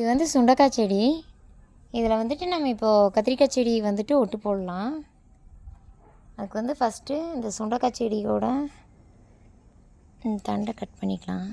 இது வந்து சுண்டக்காய் செடி. இதில் வந்துட்டு நம்ம இப்போது கத்திரிக்காய் செடி வந்துட்டு ஒட்டு போடலாம். அதுக்கு வந்து ஃபஸ்ட்டு இந்த சுண்டக்காய் செடியோட தண்டை கட் பண்ணிக்கலாம்.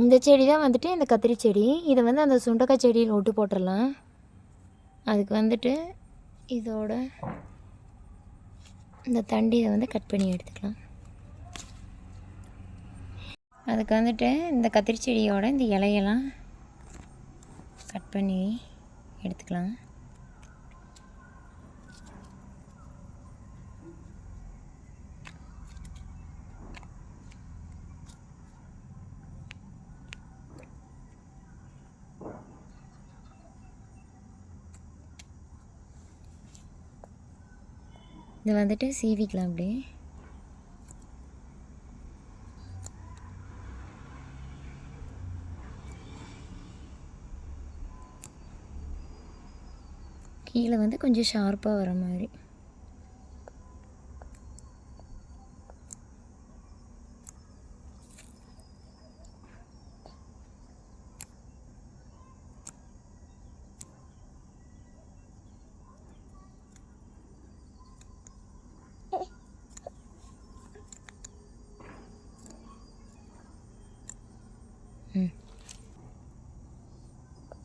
இந்த செடி தான் வந்துட்டு இந்த கத்திரி செடி. இதை வந்து அந்த சுண்டக்காய் செடியில் ஒட்டு போட்டுடலாம் அதுக்கு வந்துட்டு இதோட இந்த தண்டி இதை வந்து கட் பண்ணி எடுத்துக்கலாம். அதுக்கு வந்துட்டு இந்த கத்திரி செடியோட இந்த இலையெல்லாம் கட் பண்ணி எடுத்துக்கலாம். இது வந்துட்டு சீவிக்கலாம் அப்படியே கீழே வந்து கொஞ்சம் ஷார்ப்பாக வர மாதிரி.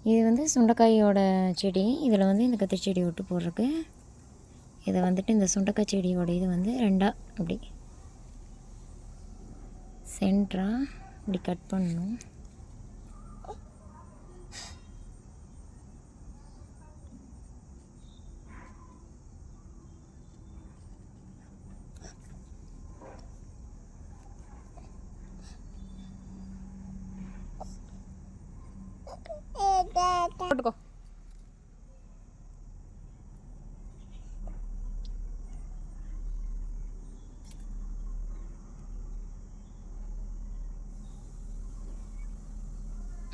இது வந்து சுண்டைக்காயோட செடி. இதில் வந்து இந்த கத்திரி செடி விட்டு போடுறக்கு இதை வந்துட்டு இந்த சுண்டைக்காய் செடியோட இது வந்து ரெண்டாக அப்படி. சென்ட்ரா இப்படி கட் பண்ணணும். போட்டுக்கோ.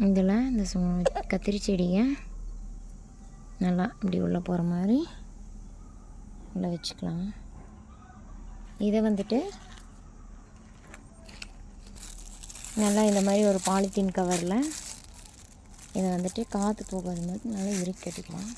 இதில் இந்த சு கத்திரி செடியை நல்லா இப்படி உள்ளே போகிற மாதிரி உள்ளே வச்சுக்கலாம். இதை வந்துட்டு நல்லா இந்த மாதிரி ஒரு பாலித்தீன் கவரில் இதை வந்துட்டு காற்று போகாத மாதிரி நல்லா இறுக்கி கட்டிக்கலாம்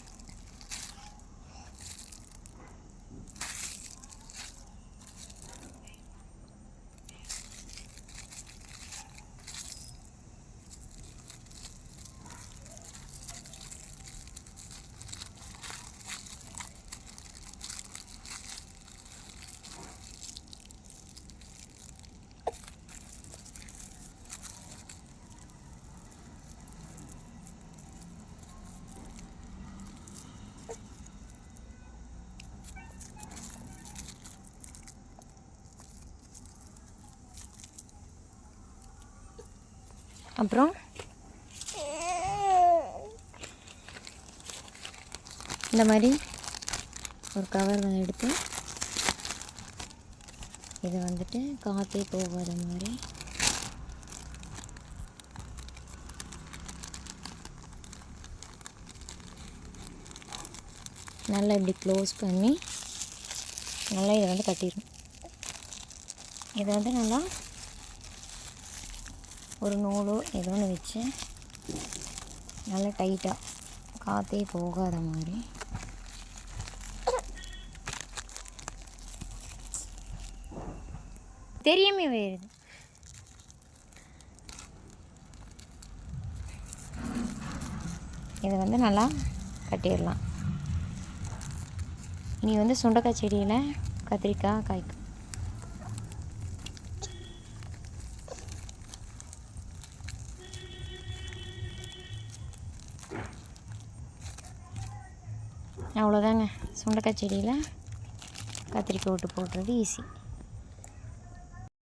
அப்புறம்? இந்த மாதிரி ஒரு கவர் வந்து எடுத்து இதை வந்துட்டு காற்றே போகாத மாதிரி. நல்லா இப்படி க்ளோஸ் பண்ணி நல்லா இதை வந்து கட்டிடும் இதை வந்து நல்லா ஒரு நூலோ ஏதோ ஒன்று வச்சு நல்லா டைட்டாக காற்றே போகாத மாதிரி. தெரியாமே வருது இதை வந்து நல்லா கட்டிடலாம். நீ வந்து சுண்டக்காய் செடியில் கத்திரிக்காய் காய்க்கும் அவ்வளோதாங்க சுண்டக்காய் செடியில் கத்திரிக்காய் விட்டு போடுறது ஈஸி